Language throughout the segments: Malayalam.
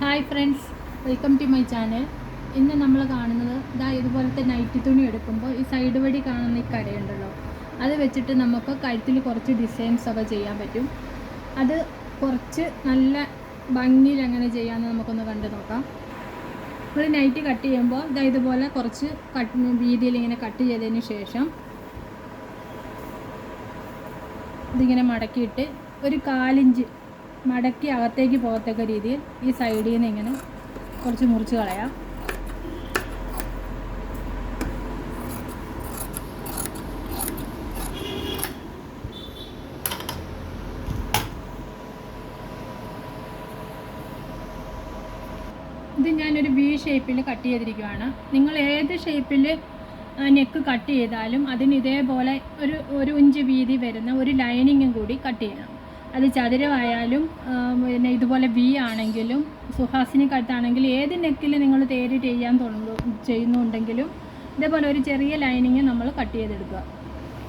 Hi friends welcome to my channel ഇന്ന് നമ്മൾ കാണുന്നത് ഇതാ ഇതുപോലത്തെ നൈറ്റി തുണി എടുക്കുമ്പോൾ ഈ സൈഡ് വഴി കാണുന്ന ഈ കടയുണ്ടല്ലോ അത് വെച്ചിട്ട് നമുക്ക് കഴുത്തിൽ കുറച്ച് ഡിസൈൻസ് ഒക്കെ ചെയ്യാൻ പറ്റും. അത് കുറച്ച് നല്ല ഭംഗിയിൽ എങ്ങനെ ചെയ്യാമെന്ന് നമുക്കൊന്ന് കണ്ടു നോക്കാം. നമ്മൾ നൈറ്റ് കട്ട് ചെയ്യുമ്പോൾ ഇതാ ഇതുപോലെ കുറച്ച് കട്ട് വീതിയിൽ ഇങ്ങനെ കട്ട് ചെയ്തതിന് ശേഷം ഇതിങ്ങനെ മടക്കിയിട്ട് ഒരു കാലിഞ്ച് മടക്കി അകത്തേക്ക് പോകത്തക്ക രീതിയിൽ ഈ സൈഡിൽ നിന്ന് ഇങ്ങനെ കുറച്ച് മുറിച്ച് കളയാം. ഇത് ഞാനൊരു വി ഷേപ്പിൽ കട്ട് ചെയ്തിരിക്കുകയാണ് നിങ്ങൾ ഏത് ഷേപ്പിൽ നെക്ക് കട്ട് ചെയ്താലും അതിന് ഇതേപോലെ ഒരു ഒരു ഇഞ്ച് വീതി വരുന്ന ഒരു ലൈനിങ്ങും കൂടി കട്ട് ചെയ്യണം. അത് ചതുരമായാലും പിന്നെ ഇതുപോലെ വി ആണെങ്കിലും സുഹാസിനി കട്ടാണെങ്കിൽ ഏത് നെക്കിൽ നിങ്ങൾ തേര് ചെയ്യാൻ തുടങ്ങും ചെയ്യുന്നുണ്ടെങ്കിലും ഇതേപോലെ ഒരു ചെറിയ ലൈനിങ് നമ്മൾ കട്ട് ചെയ്തെടുക്കുക.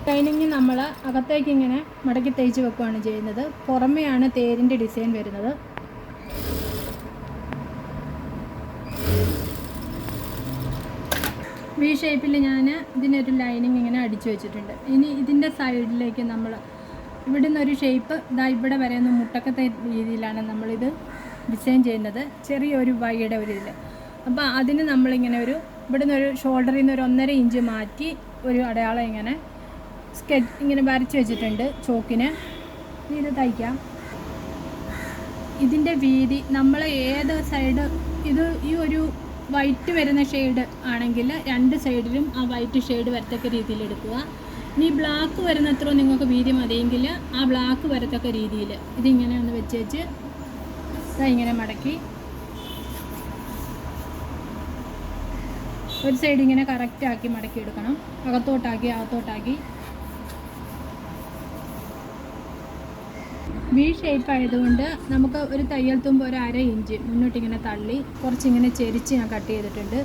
ലൈനിങ് നമ്മൾ അകത്തേക്ക് ഇങ്ങനെ മടക്കി തേച്ച് വെക്കുകയാണ് ചെയ്യുന്നത്. പുറമെയാണ് തേരിന്റെ ഡിസൈൻ വരുന്നത്. വി ഷേപ്പിൽ ഞാൻ ഇതിനൊരു ലൈനിങ് ഇങ്ങനെ അടിച്ചു വെച്ചിട്ടുണ്ട്. ഇനി ഇതിന്റെ സൈഡിലേക്ക് നമ്മൾ ഇവിടുന്ന് ഒരു ഷേപ്പ് ഇതാ ഇവിടെ വരെ ഒന്ന് മുട്ടക്കത്തെ രീതിയിലാണ് നമ്മളിത് ഡിസൈൻ ചെയ്യുന്നത്. ചെറിയൊരു വൈയുടെ ഒരു ഇതിൽ അപ്പോൾ അതിന് നമ്മളിങ്ങനെ ഒരു ഇവിടുന്ന് ഒരു ഷോൾഡറിൽ നിന്ന് ഒരു ഒന്നര ഇഞ്ച് മാറ്റി ഒരു അടയാളം ഇങ്ങനെ സ്കെച്ച് ഇങ്ങനെ വരച്ച് വെച്ചിട്ടുണ്ട് ചോക്കിന്. ഇത് തയ്ക്കാം. ഇതിന്റെ വീതി നമ്മൾ ഏത് സൈഡ് ഇത് ഈ ഒരു വൈറ്റ് വരുന്ന ഷെയ്ഡ് ആണെങ്കിൽ രണ്ട് സൈഡിലും ആ വൈറ്റ് ഷെയ്ഡ് വരത്തക്ക രീതിയിൽ എടുക്കുക. ഇനി ബ്ലാക്ക് വരുന്നത്ര നിങ്ങൾക്ക് വീതി മതിയെങ്കിൽ ആ ബ്ലാക്ക് വരത്തക്ക രീതിയിൽ ഇതിങ്ങനെ ഒന്ന് വെച്ച് വെച്ച് ഇങ്ങനെ മടക്കി. ഒരു സൈഡ് ഇങ്ങനെ കറക്റ്റാക്കി മടക്കി എടുക്കണം. അകത്തോട്ടാക്കി അകത്തോട്ടാക്കി. വി ഷേപ്പ് ആയതുകൊണ്ട് നമുക്ക് ഒരു തയ്യൽ തുമ്പ് ഒരു അര ഇഞ്ച് മുന്നോട്ടിങ്ങനെ തള്ളി കുറച്ചിങ്ങനെ ചെരിച്ച് ഞാൻ കട്ട് ചെയ്തിട്ടുണ്ട്.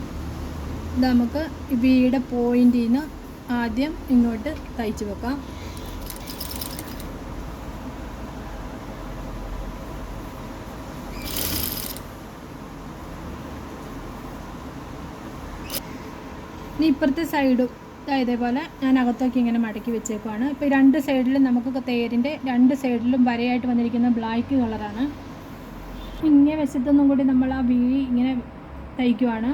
ഇത് നമുക്ക് വീടെ പോയിന്റിൽ നിന്ന് ആദ്യം ഇങ്ങോട്ട് തയ്ച്ച് വെക്കാം. ഇനി ഇപ്പുറത്തെ സൈഡും ഇതേപോലെ ഞാൻ അകത്തേക്ക് ഇങ്ങനെ മടക്കി വെച്ചേക്കുവാണ്. ഇപ്പോൾ രണ്ട് സൈഡിലും നമുക്ക് തേരിന്റെ രണ്ട് സൈഡിലും വരയായിട്ട് വന്നിരിക്കുന്ന ബ്ലാക്ക് കളറാണ്. ഇങ്ങനെ വെച്ചിട്ടൊന്നും കൂടി നമ്മൾ ആ വീ ഇങ്ങനെ തയ്ക്കുവാണ്.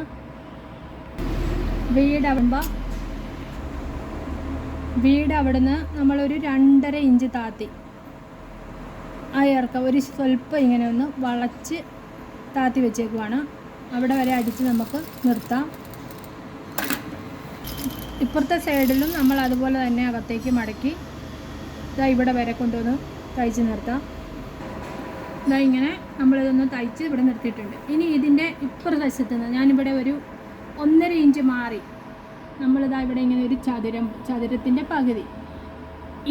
വീട് ആവുമ്പോൾ വീട് അവിടുന്ന് നമ്മളൊരു രണ്ടര ഇഞ്ച് താത്തി. അയർക്ക ഒരു സ്വല്പം ഇങ്ങനെ ഒന്ന് വളച്ച് താത്തി വെച്ചേക്കുവാണ്. അവിടെ വരെ അടിച്ച് നമുക്ക് നിർത്താം. ഇപ്പുറത്തെ സൈഡിലും നമ്മൾ അതുപോലെ തന്നെ അകത്തേക്ക് മടക്കി ഇതാ ഇവിടെ വരെ കൊണ്ടുവന്ന് തയ്ച്ച് നിർത്താം. ഇതാ ഇങ്ങനെ നമ്മളിതൊന്ന് തയ്ച്ച് ഇവിടെ നിർത്തിയിട്ടുണ്ട്. ഇനി ഇതിന്റെ ഇപ്പുറത്തെ വശത്ത് നിന്ന് ഞാനിവിടെ ഒരു ഒന്നര ഇഞ്ച് മാറി നമ്മളിതാ ഇവിടെ ഇങ്ങനെ ഒരു ചതുരം ചതുരത്തിന്റെ പകുതി.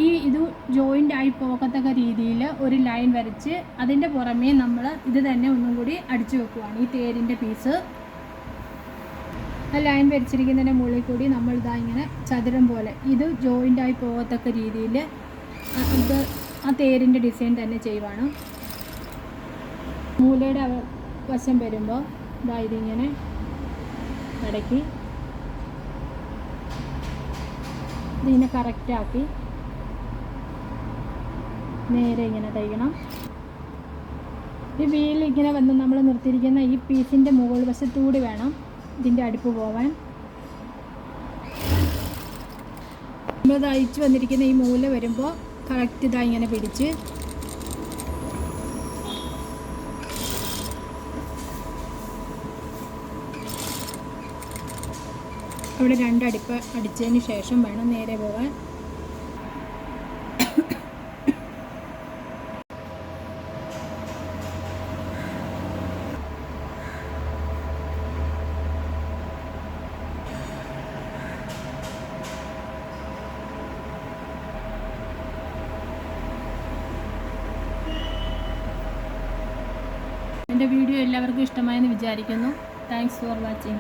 ഈ ഇത് ജോയിന്റ് ആയി പോകത്തക്ക രീതിയിൽ ഒരു ലൈൻ വരച്ച് അതിന്റെ പുറമേ നമ്മൾ ഇത് തന്നെ ഒന്നും കൂടി അടിച്ചു വെക്കുവാണ്. ഈ തേരിന്റെ പീസ് ആ ലൈൻ വരച്ചിരിക്കുന്നതിന്റെ മുകളിൽ കൂടി നമ്മൾ ഇതാ ഇങ്ങനെ ചതുരം പോലെ ഇത് ജോയിന്റ് ആയി പോകത്തക്ക രീതിയിൽ ഇത് ആ തേരിന്റെ ഡിസൈൻ തന്നെ ചെയ്യുവാണ്. മൂലയുടെ വശം വരുമ്പോൾ ഇതാ ഇതിങ്ങനെ മടക്കി ഇതിങ്ങനെ കറക്റ്റാക്കി നേരെ ഇങ്ങനെ തയ്ക്കണം ഈ വീൽ ഇങ്ങനെ വന്ന് നമ്മൾ നിർത്തിയിരിക്കുന്ന ഈ പീസിന്റെ മുകൾ വശത്തൂടി വേണം ഇതിന്റെ അടുപ്പ് പോവാൻ. നമ്മൾ തയ്ച്ച് വന്നിരിക്കുന്ന ഈ മൂല വരുമ്പോൾ കറക്റ്റ് ഇതാ ഇങ്ങനെ പിടിച്ച് അവിടെ രണ്ടടിപ്പ് അടിച്ചതിന് ശേഷം വേണം നേരെ പോകാൻ. എന്റെ വീഡിയോ എല്ലാവർക്കും ഇഷ്ടമായെന്ന് വിചാരിക്കുന്നു. Thanks for watching